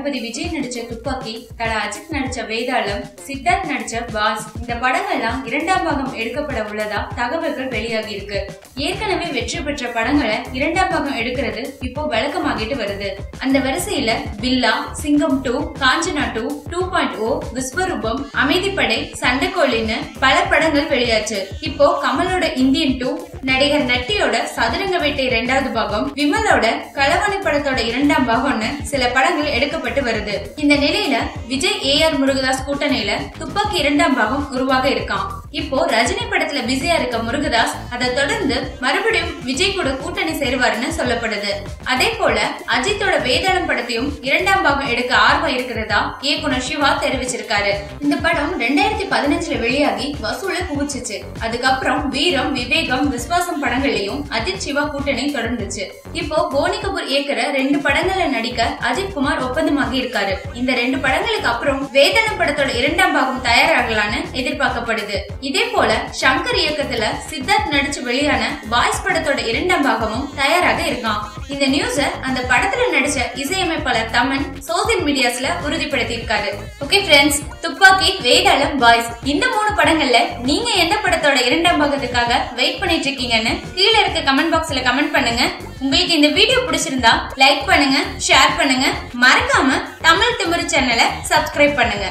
தளபதி விஜய் நடிச்ச துப்பாக்கி தல அஜித் நடிச்ச வேதாளம் சித்தார்த் நடிச்ச பாஸ் இந்த படங்கள்லாம் இரண்டாம் பாகம் எடுக்கப்பட உள்ளதா தகவல்கள் வெளியாகி இருக்கு. ஏற்கனவே வெற்றி பெற்ற படங்களை இரண்டாம் பாகம் எடுக்கிறது இப்போ வழக்கமாகிட்டு வருது. அந்த வரிசையில Billa Singam two Kanchana two two point O Vishwaroopam Amaidhippadai சண்டைக்கோழின்னு பல படங்கள் வெளியாச்சு. இப்போ கமலோட இந்தியன் டூ நடிகர் நட்டியோட சதுரங்க வேட்டை இரண்டாவது பாகம் விமலோட களவாணி படத்தோட இரண்டாம் பாகம்னு சில படங்கள் எடுக்கப்பட்டு வருது. இந்த நிலையில விஜய் ஏ ஆர் முருகதாஸ் கூட்டணியில துப்பாக்கி இரண்டாம் பாகம் உருவாக இருக்கான் இப்போ ரஜினி படத்துல பிஸியா இருக்க முருகதாஸ் அதை தொடர்ந்து மறுபடியும் விஜய் கூட கூட்டணி சேருவாருன்னு சொல்லப்படுது. அதே போல அஜித்தோட வேதாளம் படத்தையும் இரண்டாம் பாகம் எடுக்க ஆர்வம் இருக்கிறதா இயக்குனர் சிவா தெரிவிச்சிருக்காரு. இந்த படம் ரெண்டாயிரத்தி பதினஞ்சுல வெளியாகி வசூல குவிச்சிச்சு. அதுக்கப்புறம் வீரம் விவேகம் விஸ்வாசம் படங்கள்லயும் அஜித் சிவா கூட்டணி தொடர்ந்துச்சு. இப்போ போனி கபூர் இயக்குற ரெண்டு படங்கள்ல நடிக்க அஜித் குமார் ஒப்பந்தம் ஒப்பந்தமாகி இருக்காரு. இந்த ரெண்டு படங்களுக்கு அப்புறம் வேதனம் படத்தோட இரண்டாம் பாகம் தயாராகலான்னு எதிர்பார்க்கப்படுது. இதே போல சங்கர் இயக்கத்துல சித்தார்த் நடிச்சு வெளியான பாய்ஸ் படத்தோட இரண்டாம் பாகமும் தயாராக இருக்கான் இந்த நியூஸ அந்த படத்துல நடிச்ச இசையமைப்பாளர் தமன் சோசியல் மீடியாஸ்ல உறுதிப்படுத்தி இருக்காரு okay friends Thuppakki Vedalam boys இந்த மூணு படங்கள்ல நீங்க எந்த படத்தோட இரண்டாம் பாகத்துக்காக வெயிட் பண்ணிட்டு இருக்கீங்கன்னு கீழே இருக்க கமெண்ட் பாக்ஸ்ல கமெண்ட் பண்ணுங்க. உங்களுக்கு இந்த வீடியோ பிடிச்சிருந்தா லைக் பண்ணுங்க ஷேர் பண்ணுங்க. மறக்காம தமிழ் திமிரு சேனலை சப்ஸ்கிரைப் பண்ணுங்க.